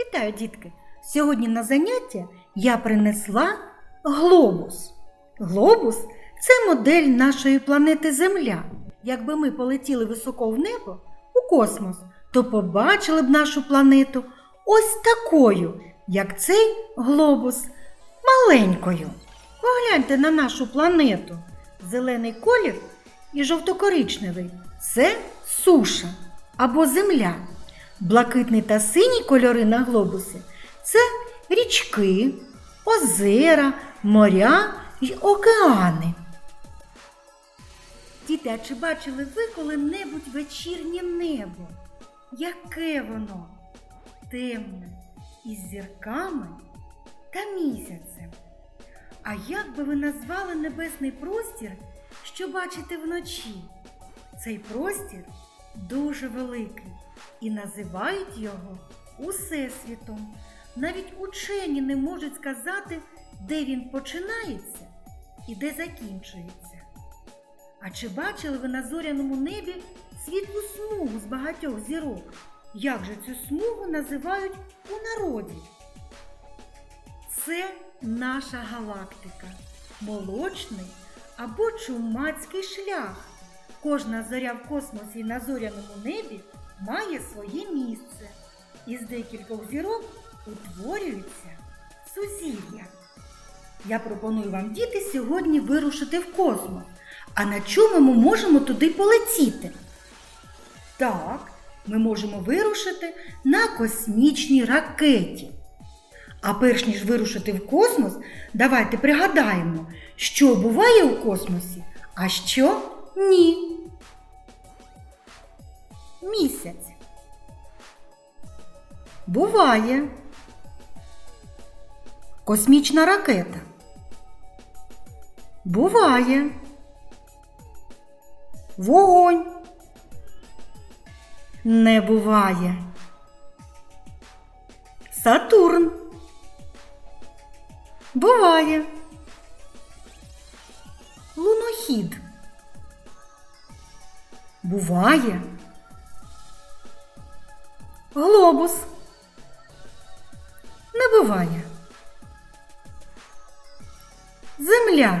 Вітаю, дітки! Сьогодні на заняття я принесла глобус. Глобус це модель нашої планети Земля. Якби ми полетіли високо в небо у космос, то побачили б нашу планету ось такою, як цей глобус, маленькою. Погляньте на нашу планету. Зелений колір і жовтокоричневий це суша або земля. Блакитний та синій кольори на глобусі це річки, озера, моря й океани. Діти, а чи бачили ви коли-небудь вечірнє небо? Яке воно? Темне, із зірками та місяцем. А як би ви назвали небесний простір, що бачите вночі? Цей простір дуже великий і називають його Усесвітом. Навіть учені не можуть сказати, де він починається і де закінчується. А чи бачили ви на зоряному небі світлу смугу з багатьох зірок? Як же цю смугу називають у народі? Це наша галактика, молочний або чумацький шлях. Кожна зоря в космосі і на зоряному небі має своє місце. Із декількох зірок утворюються сузір'я. Я пропоную вам, діти, сьогодні вирушити в космос. А на чому ми можемо туди полетіти? Так, ми можемо вирушити на космічній ракеті. А перш ніж вирушити в космос, давайте пригадаємо, що буває у космосі, а що ні. Місяць. Буває. Космічна ракета. Буває. Вогонь. Не буває. Сатурн. Буває. Лунохід. Буває. Глобус. Не буває. Земля.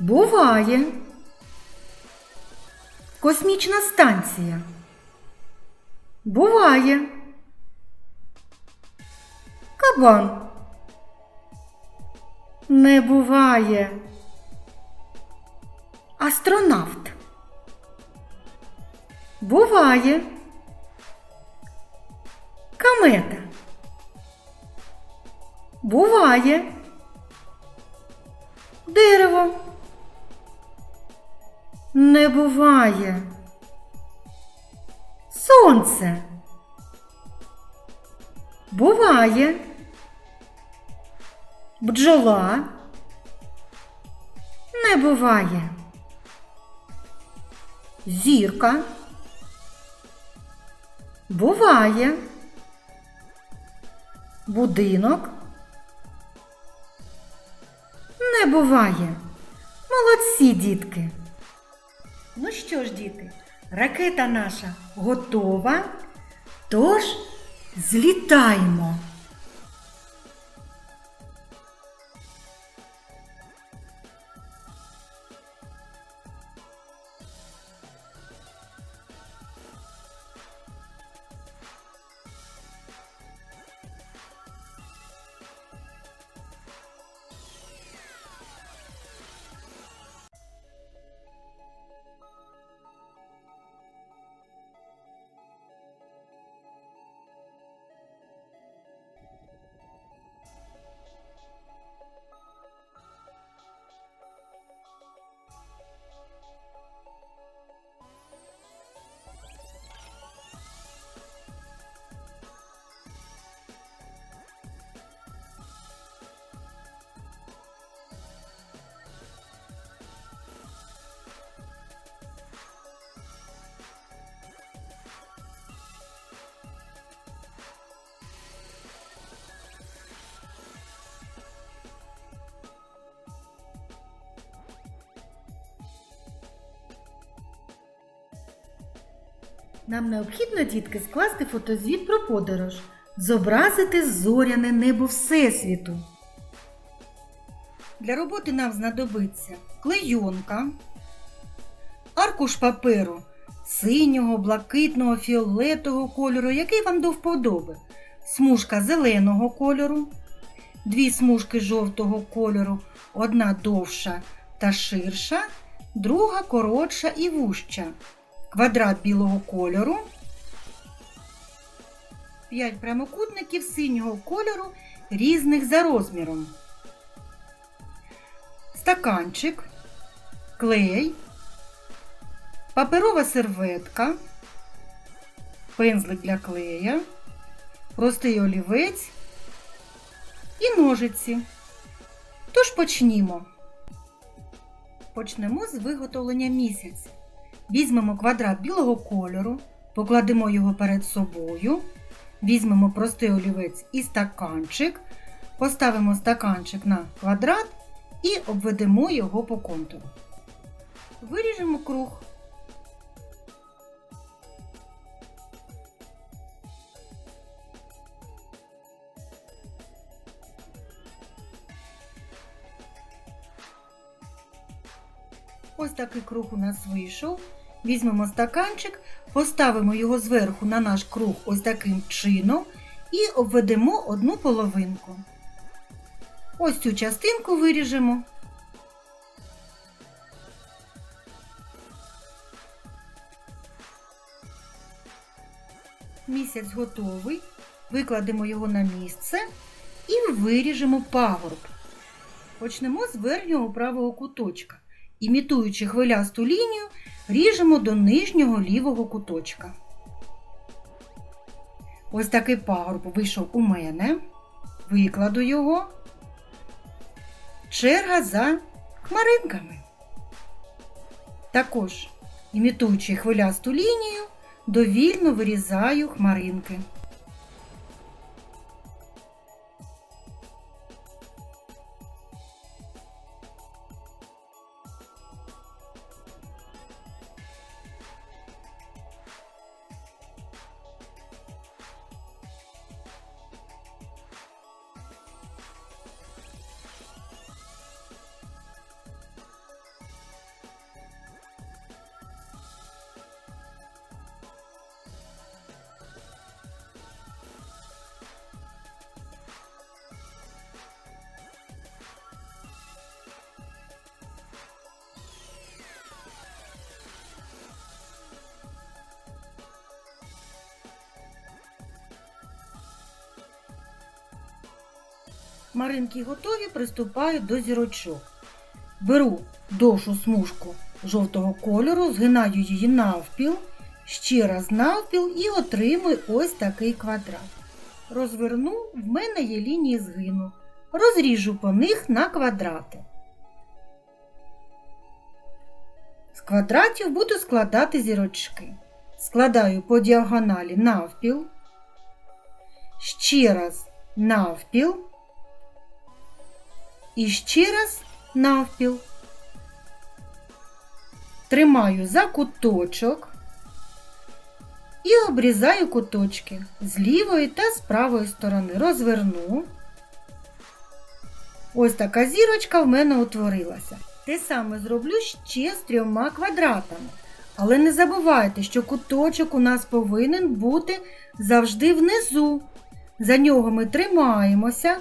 Буває. Космічна станція. Буває. Кабан. Не буває. Астронавт. Буває. Комета. Буває. Дерево. Не буває. Сонце. Буває. Бджола. Не буває. Зірка. Буває. Будинок. Не буває. Молодці, дітки. Ну що ж, діти, ракета наша готова. Тож злітаємо. Нам необхідно, дітки, скласти фотозвіт про подорож, зобразити зоряне небо Всесвіту. Для роботи нам знадобиться клейонка, аркуш паперу синього, блакитного, фіолетового кольору, який вам до вподоби, смужка зеленого кольору, дві смужки жовтого кольору, одна довша та ширша, друга коротша і вужча, квадрат білого кольору, 5 прямокутників синього кольору різних за розміром, стаканчик, клей, паперова серветка, пензлик для клея, простий олівець і ножиці. Тож почнімо. Почнемо з виготовлення місяця. Візьмемо квадрат білого кольору, покладемо його перед собою, візьмемо простий олівець і стаканчик, поставимо стаканчик на квадрат і обведемо його по контуру. Виріжемо круг. Ось такий круг у нас вийшов. Візьмемо стаканчик, поставимо його зверху на наш круг ось таким чином і обведемо одну половинку. Ось цю частинку виріжемо. Місяць готовий. Викладемо його на місце і виріжемо пагорб. Почнемо з верхнього правого куточка. Імітуючи хвилясту лінію, ріжемо до нижнього лівого куточка. Ось такий пагорб вийшов у мене. Викладу його. Черга за хмаринками. Також, імітуючи хвилясту лінію, довільно вирізаю хмаринки. Маринки готові, приступаю до зірочок. Беру довшу смужку жовтого кольору, згинаю її навпіл, ще раз навпіл і отримую ось такий квадрат. Розверну, в мене є лінії згину. Розріжу по них на квадрати. З квадратів буду складати зірочки. Складаю по діагоналі навпіл, ще раз навпіл. І ще раз навпіл. Тримаю за куточок і обрізаю куточки з лівої та з правої сторони. Розверну. Ось така зірочка в мене утворилася. Те саме зроблю ще з трьома квадратами. Але не забувайте, що куточок у нас повинен бути завжди внизу. За нього ми тримаємося.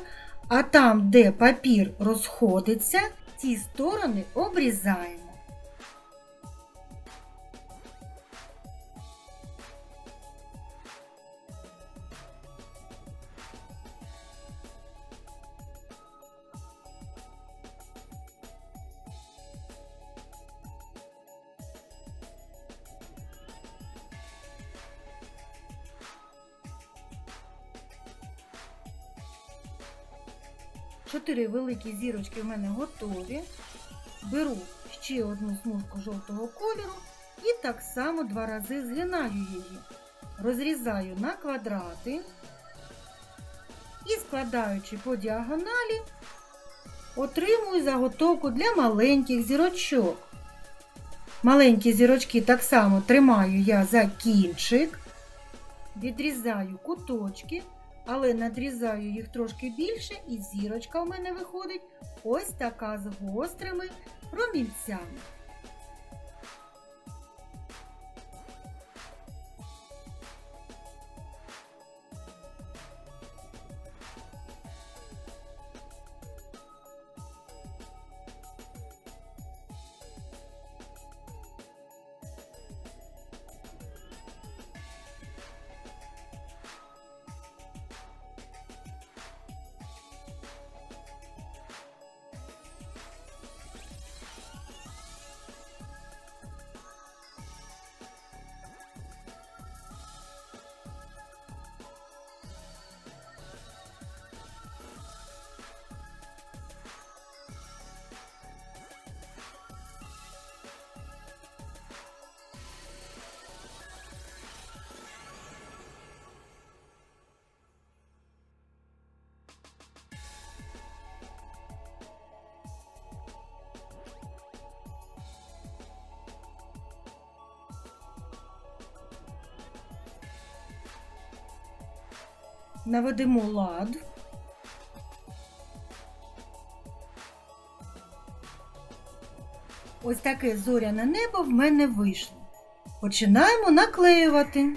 А там, де папір розходиться, ці сторони обрізаємо. Чотири великі зірочки в мене готові. Беру ще одну смужку жовтого кольору і так само два рази згинаю її. Розрізаю на квадрати і складаючи по діагоналі, отримую заготовку для маленьких зірочок. Маленькі зірочки так само тримаю я за кінчик, відрізаю куточки, але надрізаю їх трошки більше, і зірочка в мене виходить ось така з гострими промінцями. Наведемо лад. Ось таке зоряне небо в мене вийшло. Починаємо наклеювати.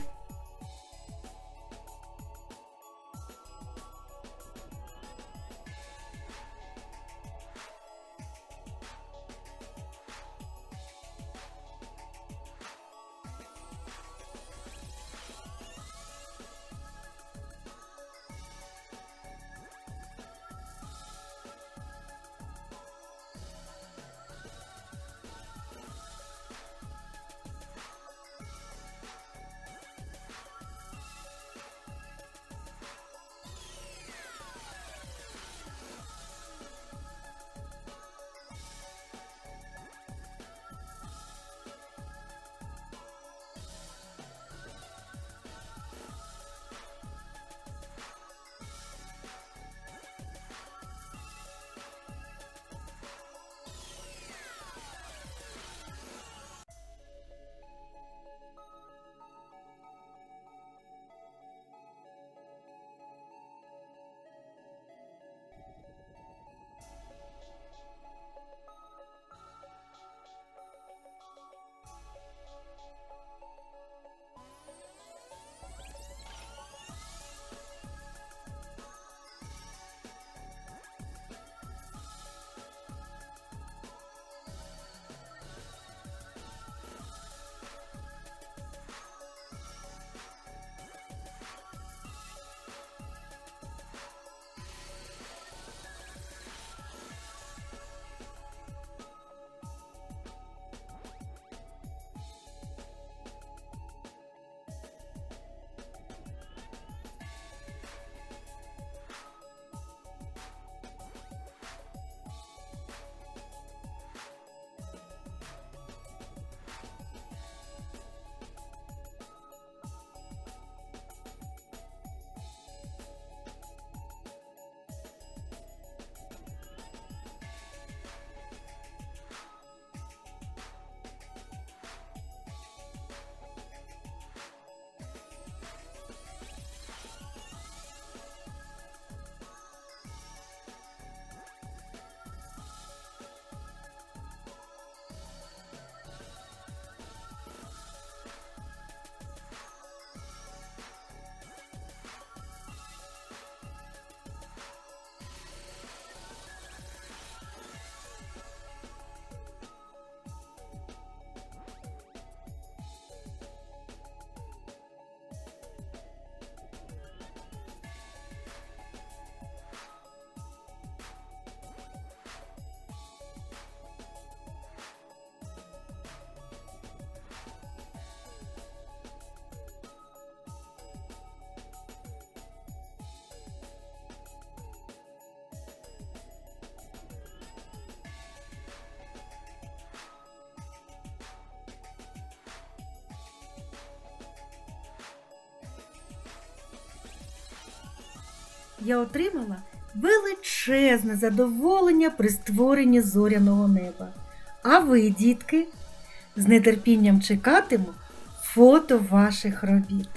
Я отримала величезне задоволення при створенні зоряного неба. А ви, дітки, З нетерпінням чекатиму фото ваших робіт.